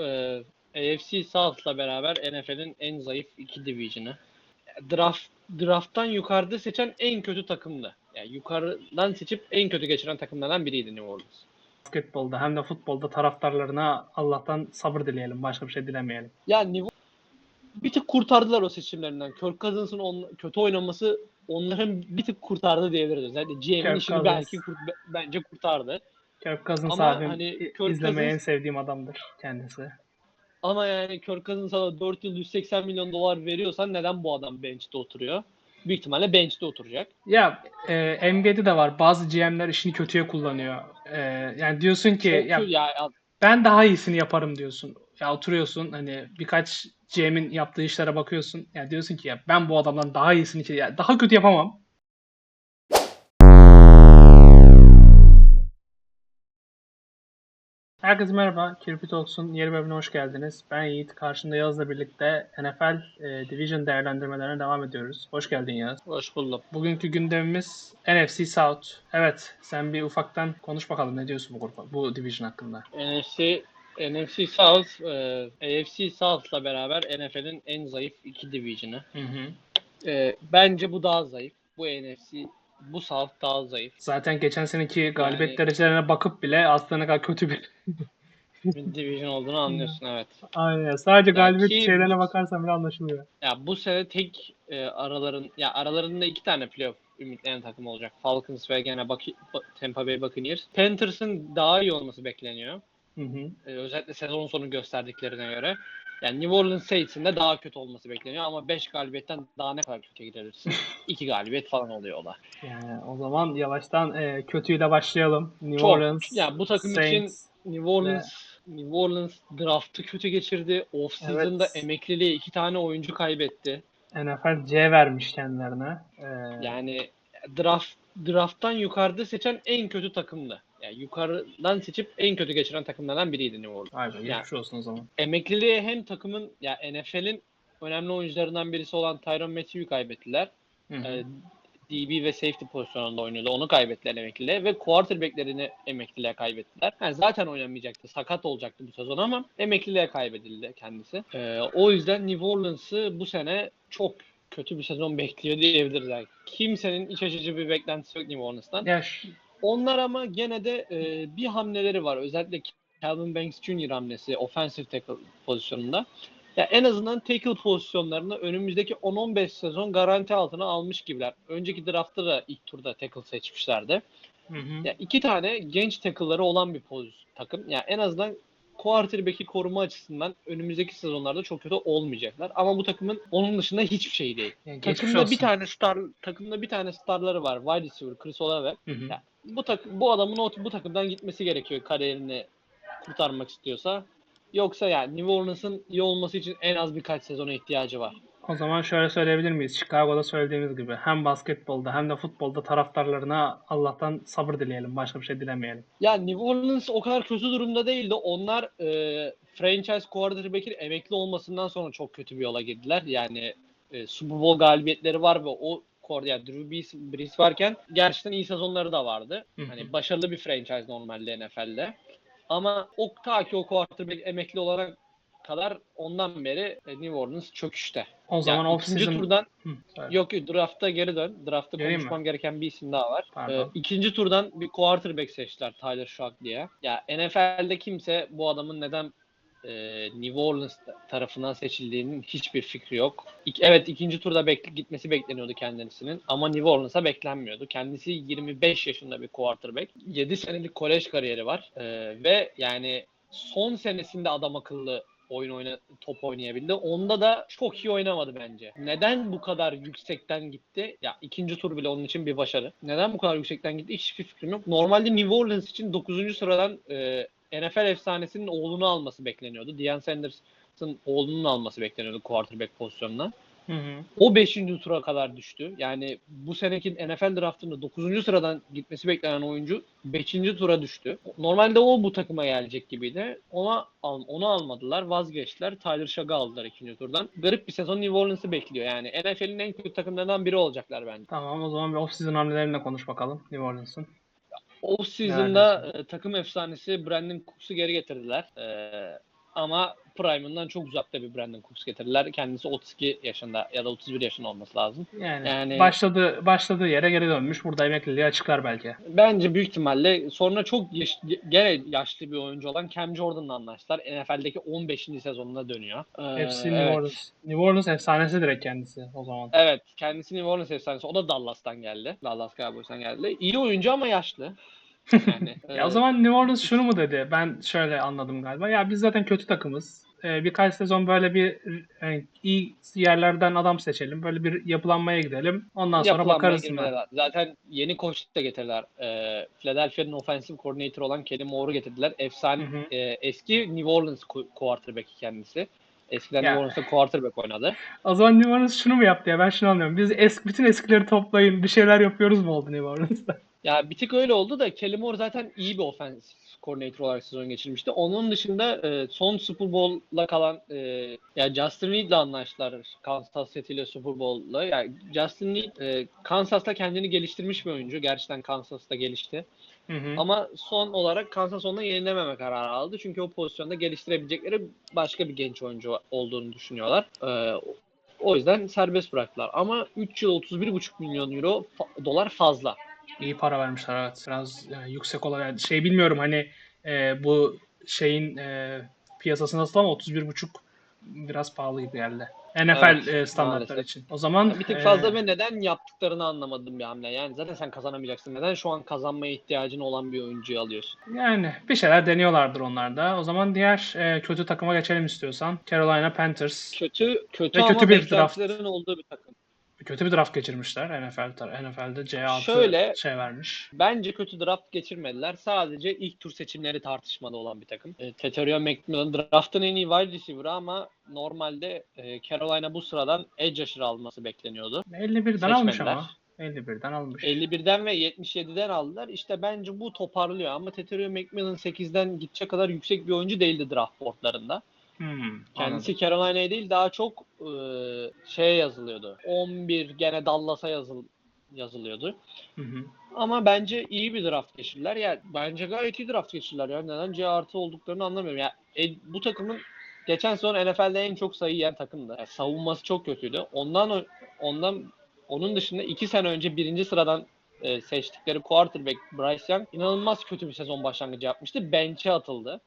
e, AFC South'la beraber NFL'in en zayıf iki division'ı. Draft draft'tan yukarıda seçen en kötü takımdı. Yani yukarıdan seçip en kötü geçiren takımlardan biriydi New Orleans. Basketbolda hem de futbolda taraftarlarına Allah'tan sabır dileyelim. Başka bir şey dilemeyelim. Yani New bir tık kurtardılar o seçimlerinden. Kirk Cousins'ın on, kötü oynaması onların bir tık kurtardı diyebiliriz. Özellikle GM'in işini belki kurt- bence kurtardı. Kirk Cousins Ama abim hani Kirk izlemeyi en Cousins- sevdiğim adamdır kendisi. Ama yani Kirk Cousins sana 4 yıl 180 milyon dolar veriyorsan neden bu adam bench'te oturuyor? Büyük ihtimalle bench'te oturacak. Ya e, NBA'de de var. Bazı GM'ler işini kötüye kullanıyor. E, yani diyorsun ki Çok ya ya, ben daha iyisini yaparım diyorsun. Ya oturuyorsun hani birkaç GM'in yaptığı işlere bakıyorsun. Ya diyorsun ki ya ben bu adamdan daha iyisini daha kötü yapamam. Herkese merhaba. Kirpi Talks'un yeni bölümüne hoş geldiniz. Ben Yiğit. Karşımda Yağız'la birlikte NFL e, Division değerlendirmelerine devam ediyoruz. Hoş geldin Yağız. hoş buldum. Bugünkü gündemimiz NFC South. Evet, sen bir ufaktan konuş bakalım ne diyorsun bu grupa, bu division hakkında. NFC NFC South, e, AFC South'la beraber NFL'in en zayıf iki division'ı. Hı hı. E, bence bu daha zayıf. Bu NFC, bu South daha zayıf. Zaten geçen seneki galibiyet Yani- derecelerine bakıp bile aslında ne kadar kötü bir. Division olduğunu anlıyorsun evet. Aynen. Sadece galibiyet ki şeylerine bakarsan bile anlaşılıyor. Ya bu sene tek e, araların ya aralarında iki tane playoff ümitleyen takım olacak. Falcons ve gene Buc- Ba- Tampa Bay Buccaneers. Panthers'ın daha iyi olması bekleniyor. Hı hı. E, özellikle sezon sonu gösterdiklerine göre. Yani New Orleans Saints'in de daha kötü olması bekleniyor ama 5 galibiyetten daha ne kadar kötüye gidebilirsin? 2 galibiyet falan oluyor o da. Yani o zaman yavaştan e, kötüyle başlayalım. New Çok. Orleans, Ya bu takım için Saints. New Orleans New Orleans draftı kötü geçirdi. Off-season'da Evet. emekliliğe iki tane oyuncu kaybetti. NFL C vermiş kendilerine. E, Yani draft draft'tan yukarıda seçen en kötü takımdı. Yani yukarıdan seçip en kötü geçiren takımlardan biriydi New Orleans. Be, Yani geçmiş olsun o zaman. emekliliğe hem takımın ya NFL'in önemli oyuncularından birisi olan Tyron Matthew'yu kaybettiler. Hı hı. Ee, DB ve safety pozisyonunda oynuyordu. Onu kaybettiler emekliliğe ve quarterback'lerini emekliliğe kaybettiler. Yani zaten oynamayacaktı. Sakat olacaktı bu sezon ama emekliliğe kaybedildi kendisi. Ee, o yüzden New Orleans'ı bu sene çok kötü bir sezon bekliyor diyebiliriz. Yani kimsenin iç açıcı bir beklentisi yok New Orleans'tan. Ya Onlar ama gene de e, bir hamleleri var. Özellikle Calvin Banks Jr. hamlesi offensive tackle pozisyonunda. Ya en azından tackle pozisyonlarını önümüzdeki 10-15 sezon garanti altına almış gibiler. Önceki draftta da ilk turda tackle seçmişlerdi. Hı hı. Ya iki tane genç tackle'ları olan bir poz takım. Ya en azından quarterback'i koruma açısından önümüzdeki sezonlarda çok kötü olmayacaklar. Ama bu takımın onun dışında hiçbir şey değil. Ya geçmiş Takımda olsun. bir tane star takımda bir tane starları var. Wide receiver Chris Olave. Hı hı. Ya, bu takım bu adamın o, bu takımdan gitmesi gerekiyor kariyerini kurtarmak istiyorsa. Yoksa yani New Orleans'ın iyi olması için en az birkaç sezona ihtiyacı var. O zaman şöyle söyleyebilir miyiz? Chicago'da söylediğimiz gibi hem basketbolda hem de futbolda taraftarlarına Allah'tan sabır dileyelim. Başka bir şey dilemeyelim. Ya New Orleans o kadar kötü durumda değildi. Onlar e, franchise quarterback'in emekli olmasından sonra çok kötü bir yola girdiler. Yani e, Super Bowl galibiyetleri var ve o kor yani Drew Brees, varken gerçekten iyi sezonları da vardı. Hani başarılı bir franchise normalde NFL'de. Ama o ta ki o quarterback emekli olarak kadar ondan beri New Orleans çöküşte. O zaman Yani ikinci season turdan Hı, yok yok drafta geri dön. Draftta Geleyim mi? konuşmam gereken bir isim daha var. Pardon. Ee, ikinci turdan bir quarterback seçtiler Tyler Shough diye. Ya NFL'de kimse bu adamın neden e, New Orleans tarafından seçildiğinin hiçbir fikri yok. İk, evet ikinci turda bekle, gitmesi bekleniyordu kendisinin ama New Orleans'a beklenmiyordu. Kendisi 25 yaşında bir quarterback. 7 senelik kolej kariyeri var Ee, ve yani son senesinde adam akıllı oyun oyna top oynayabildi. Onda da çok iyi oynamadı bence. Neden bu kadar yüksekten gitti? Ya ikinci tur bile onun için bir başarı. Neden bu kadar yüksekten gitti? Hiçbir fikrim yok. Normalde New Orleans için 9. sıradan e, NFL efsanesinin oğlunu alması bekleniyordu. Deion Sanders'ın oğlunun alması bekleniyordu quarterback pozisyonuna. Hı hı. O 5. tura kadar düştü. Yani bu seneki NFL draftında 9. sıradan gitmesi beklenen oyuncu 5. tura düştü. Normalde o bu takıma gelecek gibiydi. Ona onu almadılar, vazgeçtiler. Tyler Shugg'ı aldılar 2. turdan. Garip bir sezon New Orleans'ı bekliyor. Yani NFL'in en kötü takımlarından biri olacaklar bence. Tamam o zaman bir off season hamlelerine konuş bakalım New Orleans'ın. Off season'da e, takım efsanesi Brandon Cooks'u geri getirdiler. E, ama Prime'ından çok uzakta bir Brandon Cooks getirdiler. Kendisi 32 yaşında ya da 31 yaşında olması lazım. Yani, Yani- başladı başladığı yere geri dönmüş. Burada emekliliği açıklar belki. Bence büyük ihtimalle sonra çok yaş, gene yaşlı bir oyuncu olan Cam Jordan'la anlaştılar. NFL'deki 15. sezonuna dönüyor. Ee, Hepsi New evet. Orleans. New Orleans efsanesi direkt kendisi o zaman. Evet, kendisi New Orleans efsanesi. O da Dallas'tan geldi. Dallas Cowboys'tan geldi. İyi oyuncu ama yaşlı. Yani, Ya o e, zaman New Orleans şunu mu dedi? Ben şöyle anladım galiba. Ya biz zaten kötü takımız. Ee, birkaç sezon böyle bir e, iyi yerlerden adam seçelim. Böyle bir yapılanmaya gidelim. Ondan sonra yapılanmaya bakarız. mı? Zaten yeni koç da getirdiler. Ee, Philadelphia'nın offensive coordinator olan Kelly Moore'u getirdiler. Efsane Hı hı. e, eski New Orleans quarterback'i kendisi. Eskiden Ya. New Orleans'ta quarterback oynadı. O zaman New Orleans şunu mu yaptı ya? Ben şunu anlıyorum. Biz eski, bütün eskileri toplayın bir şeyler yapıyoruz mu oldu New Orleans'ta? Ya bir tık öyle oldu da Kelly Moore zaten iyi bir offensive coordinator olarak sezon geçirmişti. Onun dışında e, son Super Bowl'la kalan e, ya Justin Reed'le anlaştılar Kansas City ile Super Bowl'la. Yani Justin Reed e, Kansas'ta kendini geliştirmiş bir oyuncu. Gerçekten Kansas'ta gelişti. Hı hı. Ama son olarak Kansas onunla yenilememe kararı aldı. Çünkü o pozisyonda geliştirebilecekleri başka bir genç oyuncu olduğunu düşünüyorlar. Ee, o yüzden serbest bıraktılar. Ama 3 yıl 31,5 milyon euro fa- dolar fazla. İyi para vermişler evet. Biraz yani yüksek olan yani şey bilmiyorum hani e, bu şeyin e, piyasası nasıl ama 31.5 biraz pahalı gibi geldi. NFL Evet, e, standartları maalesef. için. O zaman Bir tık e, fazla ve neden yaptıklarını anlamadığım bir hamle. Yani zaten sen kazanamayacaksın. Neden şu an kazanmaya ihtiyacın olan bir oyuncuyu alıyorsun? yani bir şeyler deniyorlardır onlar da. O zaman diğer e, kötü takıma geçelim istiyorsan. Carolina Panthers. Kötü kötü Ve ama kötü bir draft. olduğu bir takım. Kötü bir draft geçirmişler NFL NFL'de C6 Şöyle- şey vermiş. Bence kötü draft geçirmediler. Sadece ilk tur seçimleri tartışmada olan bir takım. E, Teterio McMillan draftın en iyi wide receiver'ı ama normalde e, Carolina bu sıradan edge rusher alması bekleniyordu. 51'den almış ama. 51'den almış. 51'den ve 77'den aldılar. İşte bence bu toparlıyor ama Teterio McMillan 8'den gidecek kadar yüksek bir oyuncu değildi draft boardlarında. Hmm, Kendisi Carolina'ya değil daha çok e, şeye yazılıyordu. 11 gene Dallas'a yazıl yazılıyordu. Hı hı. Ama bence iyi bir draft geçirdiler. Ya bence gayet iyi draft geçirdiler ya. Neden C artı olduklarını anlamıyorum. Ya e, bu takımın geçen sezon NFL'de en çok sayı yiyen takımdı. Yani savunması çok kötüydü. Ondan ondan onun dışında iki sene önce birinci sıradan e, seçtikleri quarterback Bryce Young inanılmaz kötü bir sezon başlangıcı yapmıştı. Bench'e atıldı.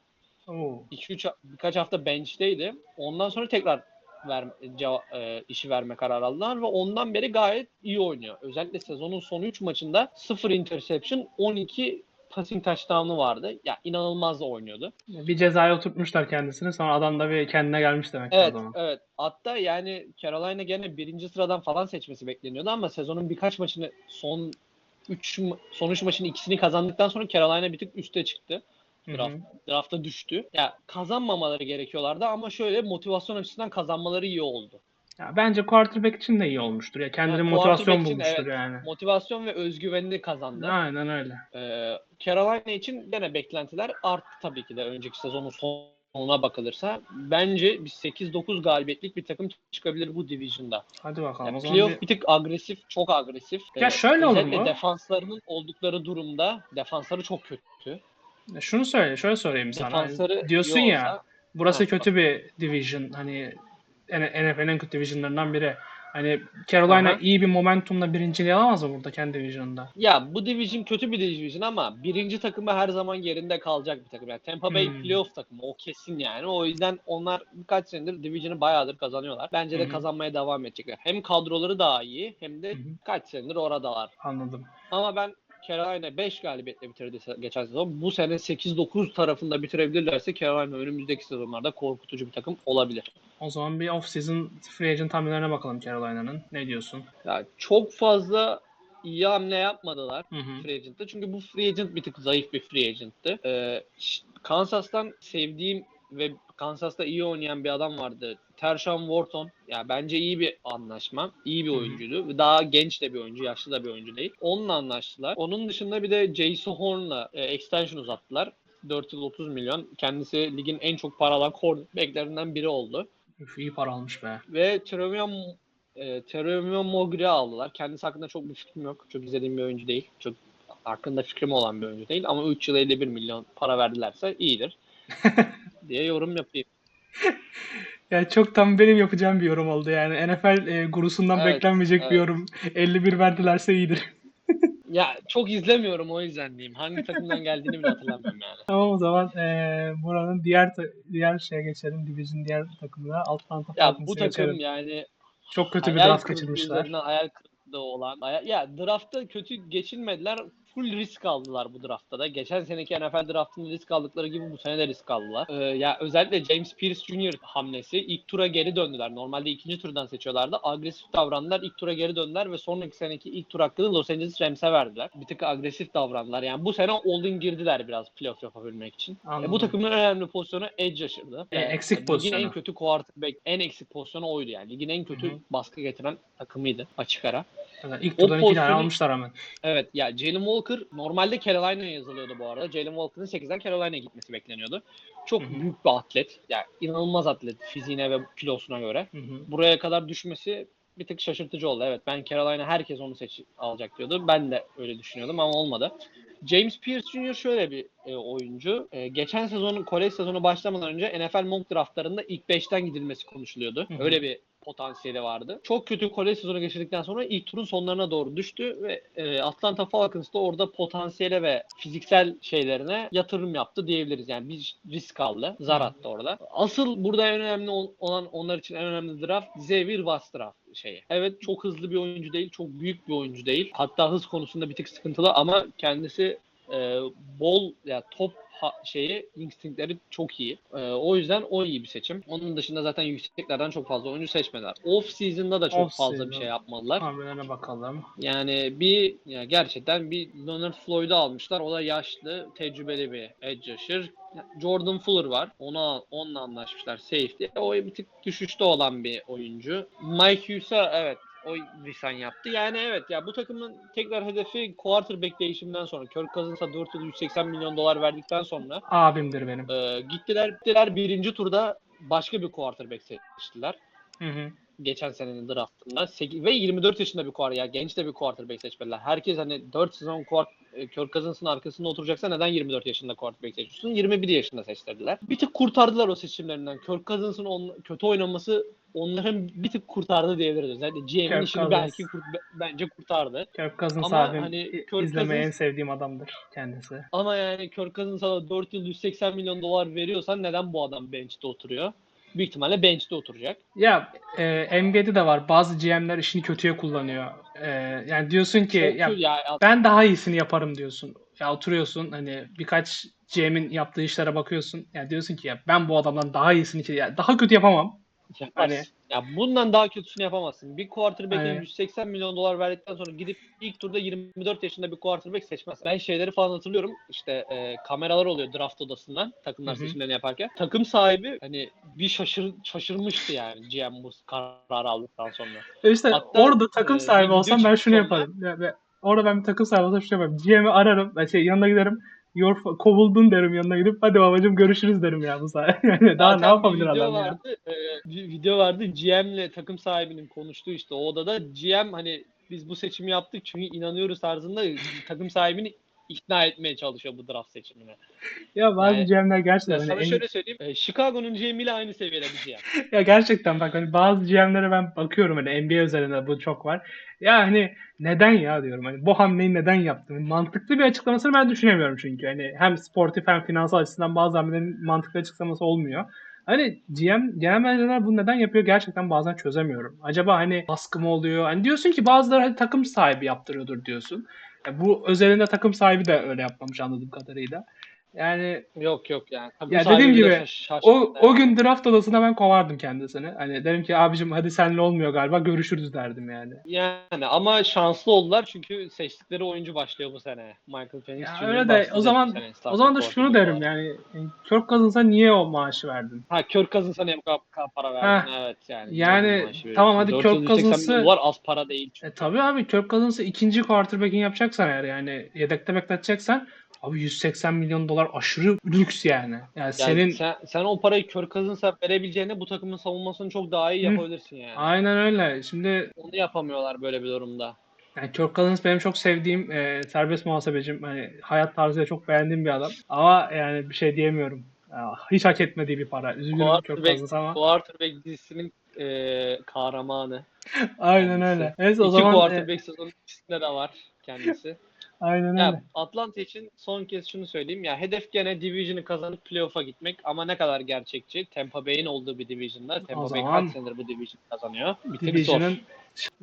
Oo. 2-3 birkaç hafta bench'teydi. Ondan sonra tekrar ver, ceva- e, işi verme kararı aldılar ve ondan beri gayet iyi oynuyor. Özellikle sezonun son 3 maçında 0 interception, 12 passing touchdown'u vardı. Ya inanılmaz da oynuyordu. Bir cezaya oturtmuşlar kendisini. Sonra adam da bir kendine gelmiş demek ki o Evet, zaman. evet. Hatta yani Carolina gene birinci sıradan falan seçmesi bekleniyordu ama sezonun birkaç maçını son 3 son 3 maçın ikisini kazandıktan sonra Carolina bir tık üste çıktı. Draft, drafta düştü. Ya kazanmamaları gerekiyorlardı ama şöyle motivasyon açısından kazanmaları iyi oldu. Ya bence quarterback için de iyi olmuştur. Ya kendine Yani motivasyon quarterback için bulmuştur evet. yani. Motivasyon ve özgüvenini kazandı. Aynen öyle. Ee, Carolina için gene beklentiler arttı tabii ki de önceki sezonun sonuna bakılırsa. Bence bir 8-9 galibiyetlik bir takım çıkabilir bu division'da. Hadi bakalım. Yani zaman playoff bir... bir tık agresif, çok agresif. Ya şöyle olur özellikle mu? defanslarının oldukları durumda defansları çok kötü. Şunu söyle, şöyle sorayım sana. Defansları Diyorsun iyi ya, olsa- burası kötü bir division. Hani NFL'in en kötü divisionlarından biri. Hani Carolina Aha. iyi bir momentumla birinciliği alamaz mı burada kendi division'da? Ya bu division kötü bir division ama birinci takımı her zaman yerinde kalacak bir takım. Yani Tampa Bay Hmm. playoff takımı o kesin yani. O yüzden onlar birkaç senedir division'ı bayağıdır kazanıyorlar. Bence de Hı hı. kazanmaya devam edecekler. Hem kadroları daha iyi hem de Hı hı. kaç senedir oradalar. Anladım. Ama ben Carolina 5 galibiyetle bitirdi geçen sezon. Bu sene 8-9 tarafında bitirebilirlerse Carolina önümüzdeki sezonlarda korkutucu bir takım olabilir. O zaman bir off-season free agent hamlelerine bakalım Carolina'nın. Ne diyorsun? Ya çok fazla iyi hamle yapmadılar. Hı hı. free agent'ta. Çünkü bu free agent bir tık zayıf bir free agent'tı. Ee, Kansas'tan sevdiğim ve Kansas'ta iyi oynayan bir adam vardı. Tershawn Wharton. Ya bence iyi bir anlaşma. İyi bir oyuncuydu. Ve Daha genç de bir oyuncu, yaşlı da bir oyuncu değil. Onunla anlaştılar. Onun dışında bir de Jason Horn'la e, extension uzattılar. 4 yıl 30 milyon. Kendisi ligin en çok para alan cornerbacklerinden biri oldu. Üf, iyi para almış be. Ve Trevion e, Trevion Mogri aldılar. Kendisi hakkında çok bir fikrim yok. Çok izlediğim bir oyuncu değil. Çok hakkında fikrim olan bir oyuncu değil. Ama 3 yıl 51 milyon para verdilerse iyidir. diye yorum yapayım. Yani çok tam benim yapacağım bir yorum oldu yani. NFL e, gurusundan Evet, beklenmeyecek bir evet. yorum. 51 verdilerse iyidir. Ya çok izlemiyorum o yüzden diyeyim. Hangi takımdan geldiğini bile hatırlamıyorum yani. Tamam o zaman e, buranın diğer diğer şeye geçelim. Division diğer takımına. Atlanta Ya bu takım geçelim. yani Çok kötü bir draft kaçırmışlar. hayal kırıklığı olan. Ya draftta kötü geçilmediler. Full risk aldılar bu draftta da. Geçen seneki NFL draftında risk aldıkları gibi bu sene de risk aldılar. Ee, ya özellikle James Pierce Jr. hamlesi ilk tura geri döndüler. Normalde ikinci turdan seçiyorlardı. Agresif davrandılar. ilk tura geri döndüler ve sonraki seneki ilk tur hakkını Los Angeles Rams'e verdiler. Bir tık agresif davrandılar. Yani bu sene all-in girdiler biraz playoff yapabilmek için. E, bu takımın önemli pozisyonu edge aşırdı. E, eksik ligin pozisyonu. en kötü quarterback, en eksik pozisyonu oydu yani. Ligin en kötü Hı hı. baskı getiren takımıydı açık ara. Yani ilk turdan iki tane almışlar hemen. Evet ya Jalen Walker normalde Carolina'ya yazılıyordu bu arada. Jalen Walker'ın 8'den Carolina'ya gitmesi bekleniyordu. Çok Hı hı. büyük bir atlet. Yani inanılmaz atlet fiziğine ve kilosuna göre. Hı hı. Buraya kadar düşmesi bir tık şaşırtıcı oldu. Evet ben Carolina herkes onu seç alacak diyordu. Ben de öyle düşünüyordum ama olmadı. James Pierce Jr. şöyle bir e, oyuncu. E, geçen sezonun kolej sezonu başlamadan önce NFL mock draftlarında ilk 5'ten gidilmesi konuşuluyordu. Hı hı. Öyle bir potansiyeli vardı. Çok kötü kolej sezonu geçirdikten sonra ilk turun sonlarına doğru düştü ve e, Atlanta Falcons da orada potansiyele ve fiziksel şeylerine yatırım yaptı diyebiliriz. Yani bir risk aldı. Zar attı orada. Asıl burada en önemli ol- olan onlar için en önemli draft Xavier Watts draft şeyi. Evet çok hızlı bir oyuncu değil, çok büyük bir oyuncu değil. Hatta hız konusunda bir tık sıkıntılı ama kendisi e, bol ya top ha- şeyi instinktleri çok iyi. E, o yüzden o iyi bir seçim. Onun dışında zaten yükseklerden çok fazla oyuncu seçmediler. Off season'da da çok Off fazla season. bir şey yapmadılar. Hamlelerine bakalım. Yani bir ya gerçekten bir Leonard Floyd'u almışlar. O da yaşlı, tecrübeli bir edge rusher. Jordan Fuller var. Ona onunla anlaşmışlar safety. O bir tık düşüşte olan bir oyuncu. Mike Hughes'a evet o lisan yaptı. Yani evet ya bu takımın tekrar hedefi quarterback değişiminden sonra Kirk Cousins'a 4 yıl 180 milyon dolar verdikten sonra Abimdir benim. e, gittiler gittiler birinci turda başka bir quarterback seçtiler Hı hı. Geçen senenin draftında. 8, ve 24 yaşında bir quarterback. Ya genç de bir quarterback seçmediler. Herkes hani 4 sezon quart, e, Kirk Cousins'ın arkasında oturacaksa neden 24 yaşında quarterback seçiyorsun? 21 yaşında seçtirdiler. Bir tık kurtardılar o seçimlerinden. Kirk Cousins'ın on, kötü oynaması onların bir tık kurtardı diyebiliriz. Özellikle GM'in işini Cousins. belki kurt, bence kurtardı. Kirk Cousins Ama abim hani Kirk izlemeyi en Cousins- sevdiğim adamdır kendisi. Ama yani Kirk Cousins'a da 4 yıl 180 milyon dolar veriyorsan neden bu adam bench'te oturuyor? Büyük ihtimalle bench'te oturacak. Ya e, NBA'de de var. Bazı GM'ler işini kötüye kullanıyor. E, yani diyorsun ki Çok ya ya, ben daha iyisini yaparım diyorsun. Ya oturuyorsun hani birkaç GM'in yaptığı işlere bakıyorsun. Ya diyorsun ki ya ben bu adamdan daha iyisini ya daha kötü yapamam. Yaparsın. Hani- Ya bundan daha kötüsünü yapamazsın. Bir quarterback'e Hani- 180 milyon dolar verdikten sonra gidip ilk turda 24 yaşında bir quarterback seçmez. Ben şeyleri falan hatırlıyorum. İşte e, kameralar oluyor draft odasından takımlar Hı hı. seçimlerini yaparken. Takım sahibi hani bir şaşır şaşırmıştı yani GM bu kararı aldıktan sonra. E İşte Hatta, orada takım e, sahibi bir olsam ben şunu sonra. yaparım. Ya, ve orada ben bir takım sahibi olsam şunu yaparım. GM'i ararım. Şey yanına giderim. Your, kovuldun derim yanına gidip hadi babacım görüşürüz derim ya bu sayede. Yani daha ne yapabilir adam ya? vardı, e, bir video vardı GM'le takım sahibinin konuştuğu işte o odada GM hani biz bu seçimi yaptık çünkü inanıyoruz tarzında takım sahibini ikna etmeye çalışıyor bu draft seçimine. Ya bazı Yani- GM'ler Ya gerçekten hani sana en- şöyle söyleyeyim. e, Chicago'nun GM ile aynı seviyede bir GM. Ya gerçekten bak hani bazı GM'lere ben bakıyorum hani NBA üzerinde bu çok var. Ya hani neden ya diyorum hani bu hamleyi neden yaptın? Mantıklı bir açıklamasını ben düşünemiyorum çünkü. Hani hem sportif hem finansal açıdan bazı hamlelerin mantıklı açıklaması olmuyor. Hani GM, genel menajerler bunu neden yapıyor gerçekten bazen çözemiyorum. Acaba hani baskı mı oluyor? Hani diyorsun ki bazıları hani takım sahibi yaptırıyordur diyorsun. Bu özelinde takım sahibi de öyle yapmamış anladığım kadarıyla. Yani Yok yok yani. Takım Ya dediğim gibi, o, yani. o gün draft odasına ben kovardım kendisini. Hani derim ki abicim hadi senle olmuyor galiba görüşürüz derdim yani. Yani ama şanslı oldular çünkü seçtikleri oyuncu başlıyor bu sene. Michael Penix Ya öyle de o zaman sene o zaman da şunu derim olarak. yani e, Kirk Cousins'a niye o maaşı verdin? Ha Kirk Cousins'a ne bu kadar para verdin? Evet yani. Yani tamam hadi 4 Kirk yıl 180 milyon Cousins'ı- dolar az para değil çünkü. E tabii abi Kirk Cousins'ı ikinci quarterback'in yapacaksan eğer yani yedekte bekleteceksen abi 180 milyon dolar aşırı lüks yani. Yani, Yani senin sen, sen o parayı Kirk Cousins'a verebileceğine bu takımın savunmasını çok daha iyi yapabilirsin yani. aynen öyle. Şimdi Onu yapamıyorlar böyle bir durumda. Yani Kirk Cousins benim çok sevdiğim e, serbest muhasebecim. Hani hayat tarzıyla çok beğendiğim bir adam. Ama yani bir şey diyemiyorum. Hiç hak etmediği bir para. Üzülüyorum Quarterback, fazla ama. quarterback dizisinin e, kahramanı. Aynen kendisi. öyle. Neyse o İki zaman e, quarterback sezonu ikisinde de var kendisi. Aynen öyle. ya Atlanta için son kez şunu söyleyeyim. Ya hedef gene division'ı kazanıp playoff'a gitmek ama ne kadar gerçekçi? Tampa Bay'in olduğu bir division'da. Tampa Bay kaç senedir bu division kazanıyor? Bir. Division'ın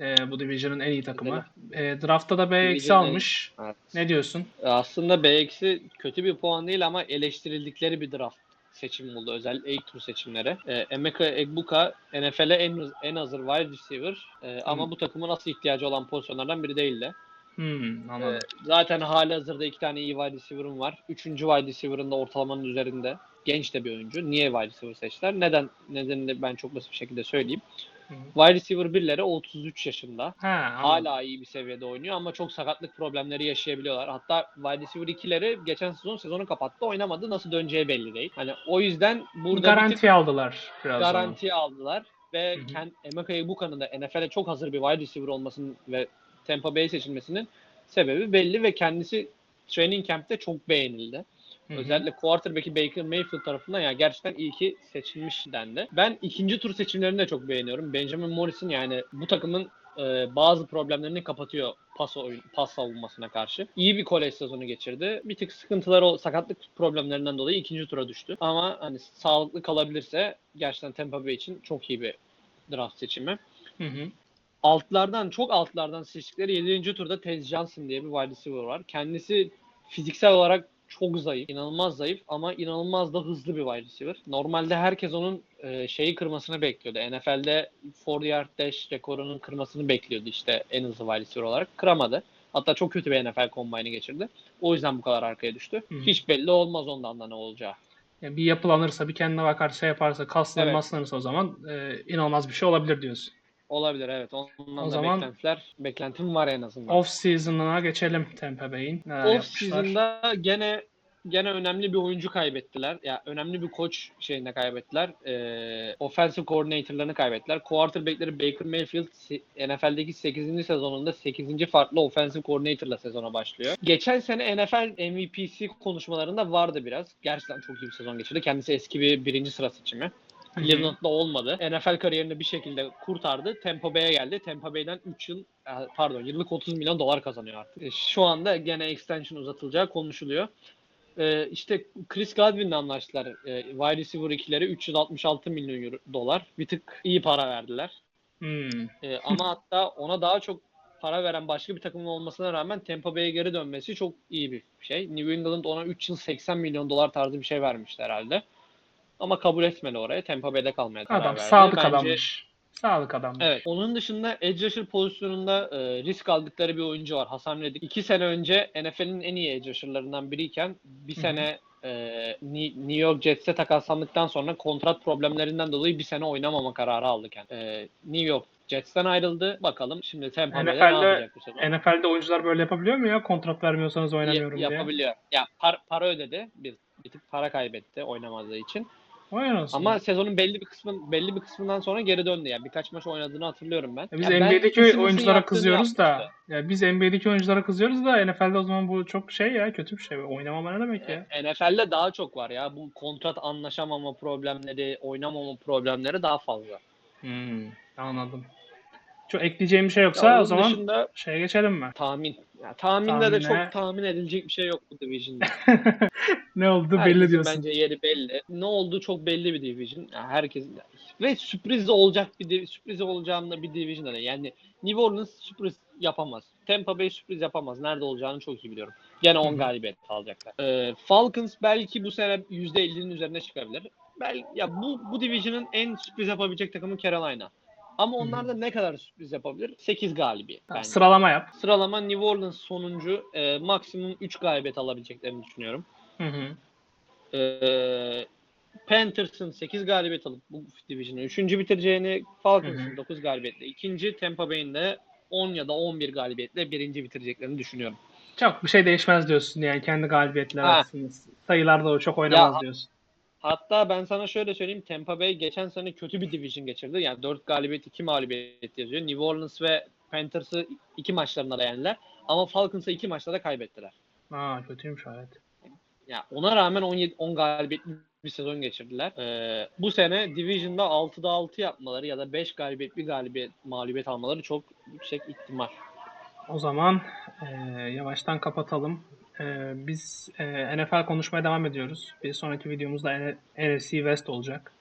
e, bu Division'ın en iyi takımı. E, draftta da B eksi Division'ın en- almış. Evet. Ne diyorsun? Aslında B eksi kötü bir puan değil ama eleştirildikleri bir draft seçim oldu. Özellikle ilk tur seçimleri. Ee, Emeka Egbuka NFL'e en, en hazır wide receiver Ee, ama bu takımın asıl ihtiyacı olan pozisyonlardan biri değildi. Hmm, Ee, zaten hali hazırda iki tane iyi wide receiver'ım var. Üçüncü wide receiver'ın da ortalamanın üzerinde. Genç de bir oyuncu. Niye wide receiver seçtiler? Neden? Nedenini ben çok basit bir şekilde söyleyeyim. Hı. Wide receiver birleri 33 yaşında. Ha. Hala iyi bir seviyede oynuyor ama çok sakatlık problemleri yaşayabiliyorlar. Hatta wide receiver ikileri geçen sezon sezonu kapattı oynamadı. Nasıl döneceği belli değil. Hani o yüzden burada bir tık Garanti aldılar biraz. garanti aldılar ve Emeka Egbuka'nın da NFL'e çok hazır bir wide receiver olmasının ve Tampa Bay seçilmesinin sebebi belli ve kendisi training camp'te çok beğenildi. Hı hı. Özellikle quarterback'i Baker Mayfield tarafından ya gerçekten iyi ki seçilmiş dendi. Ben ikinci tur seçimlerini de çok beğeniyorum. Benjamin Morrison yani bu takımın e, bazı problemlerini kapatıyor pas oyun, pas savunmasına karşı. İyi bir kolej sezonu geçirdi. Bir tık sıkıntıları, o sakatlık problemlerinden dolayı ikinci tura düştü. Ama hani sağlıklı kalabilirse gerçekten Tampa Bay için çok iyi bir draft seçimi. Hı hı. Altlardan, çok altlardan seçtikleri 7. turda Tez Johnson diye bir wide receiver var. Kendisi fiziksel olarak çok zayıf, inanılmaz zayıf ama inanılmaz da hızlı bir wide receiver. Normalde herkes onun e, şeyi kırmasını bekliyordu. NFL'de 40 yard dash rekorunun kırmasını bekliyordu işte en hızlı wide receiver olarak. Kıramadı. Hatta çok kötü bir NFL kombayını geçirdi. O yüzden bu kadar arkaya düştü. Hı. Hiç belli olmaz ondan da ne olacağı. Yani bir yapılanırsa, bir kendine bakarsa, yaparsa, kaslanır, Evet. maslanırsa o zaman e, inanılmaz bir şey olabilir diyorsun. Olabilir evet. Ondan O da zaman- beklentiler, beklentim var en azından. Off season'ına geçelim Tampa Bay'in. Neler Off yapmışlar? season'da gene gene önemli bir oyuncu kaybettiler. Ya önemli bir koç şeyinde kaybettiler. Ee, offensive coordinator'larını kaybettiler. Quarterback'leri Baker Mayfield NFL'deki 8. sezonunda 8. farklı offensive coordinator'la sezona başlıyor. Geçen sene NFL MVP'si konuşmalarında vardı biraz. Gerçekten çok iyi bir sezon geçirdi. Kendisi eski bir birinci sıra seçimi. Cleveland'da olmadı. NFL kariyerini bir şekilde kurtardı. Tampa Bay'e geldi. Tampa Bay'den 3 yıl e, pardon yıllık 30 milyon dolar kazanıyor artık. E, Şu anda gene extension uzatılacağı konuşuluyor. E, işte Chris Godwin'le anlaştılar. E, wide receiver ikileri 366 milyon euro, dolar. Bir tık iyi para verdiler. Hmm. E, ama hatta ona daha çok para veren başka bir takımın olmasına rağmen Tampa Bay'e geri dönmesi çok iyi bir şey. New England ona 3 yıl 80 milyon dolar tarzı bir şey vermişti herhalde. Ama kabul etmedi oraya. Tampa Bay'de kalmaya karar Adam verdi. sadık Bence- adammış. Sadık adammış. Evet. Onun dışında edge rusher pozisyonunda e, risk aldıkları bir oyuncu var. Hasan Reddick. İki sene önce NFL'in en iyi edge rusher'larından biriyken bir Hı hı. sene e, New York Jets'e takaslandıktan sonra kontrat problemlerinden dolayı bir sene oynamama kararı aldı kendisi. E, New York Jets'ten ayrıldı. Bakalım şimdi Tampa Bay'de ne yapacak bu sezon? NFL'de oyuncular böyle yapabiliyor mu ya? Kontrat vermiyorsanız oynamıyorum Ya- diye. yapabiliyor. Ya par- para ödedi. Bir, bir tık para kaybetti oynamadığı için. Oynasın. Ama sezonun belli bir kısmın belli bir kısmından sonra geri döndü. Yani birkaç maç oynadığını hatırlıyorum ben. Ya biz Ya ben NBA'deki Simmons'ın oyunculara kızıyoruz da ya biz NBA'deki oyunculara kızıyoruz da NFL'de o zaman bu çok şey ya kötü bir şey. Oynamama ne demek ya? NFL'de daha çok var ya. Bu kontrat anlaşamama problemleri, oynamama problemleri daha fazla. Hmm, anladım. Çok ekleyeceğim bir şey Ya yoksa onun o zaman dışında şeye geçelim mi? tahmin. Ya tahminde de Tahmine- çok tahmin edilecek bir şey yok bu division'da. ne oldu belli Herkesin diyorsun. bence yeri belli. Ne olduğu çok belli bir division. Ya herkes ve sürpriz de olacak bir sürpriz olacağında bir division. Yani New Orleans sürpriz yapamaz. Tampa Bay sürpriz yapamaz. Nerede olacağını çok iyi biliyorum. Gene Hı 10 hı. galibiyet alacaklar. Ee, Falcons belki bu sene %50'nin üzerine çıkabilir. Bel ya bu bu division'ın en sürpriz yapabilecek takımı Carolina. Ama onlar da ne kadar sürpriz yapabilir? 8 galibiyet. Ha, bence. Sıralama yap. Sıralama New Orleans sonuncu. e, maksimum 3 galibiyet alabileceklerini düşünüyorum. Hı hı. Ee, Panthers'ın 8 galibiyet alıp bu division'ı 3. bitireceğini, Falcons'ın Hı hı. 9 galibiyetle ikinci, Tampa Bay'in de 10 ya da 11 galibiyetle birinci bitireceklerini düşünüyorum. Çok bir şey değişmez diyorsun yani kendi galibiyetler Ha. arasında. Sayılarda o çok oynamaz Ya- diyorsun. Hatta ben sana şöyle söyleyeyim. Tampa Bay geçen sene kötü bir division geçirdi. Yani 4 galibiyet 2 mağlubiyet yazıyor. New Orleans ve Panthers'ı 2 maçlarında da yendiler. Ama Falcons'a 2 maçta da kaybettiler. Ha kötüymüş evet. Ya ona rağmen 17 10 galibiyet bir sezon geçirdiler. Ee, bu sene Division'da 6'da 6 yapmaları ya da 5 galibiyet bir galibiyet mağlubiyet almaları çok yüksek ihtimal. O zaman e, yavaştan kapatalım. E, biz e, NFL konuşmaya devam ediyoruz. Bir sonraki videomuzda NFC West olacak.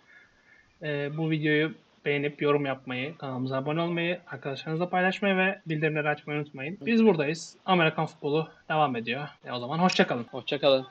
E, bu videoyu beğenip yorum yapmayı, kanalımıza abone olmayı, arkadaşlarınızla paylaşmayı ve bildirimleri açmayı unutmayın. Biz buradayız. Amerikan futbolu devam ediyor. E, o zaman hoşçakalın. Hoşçakalın.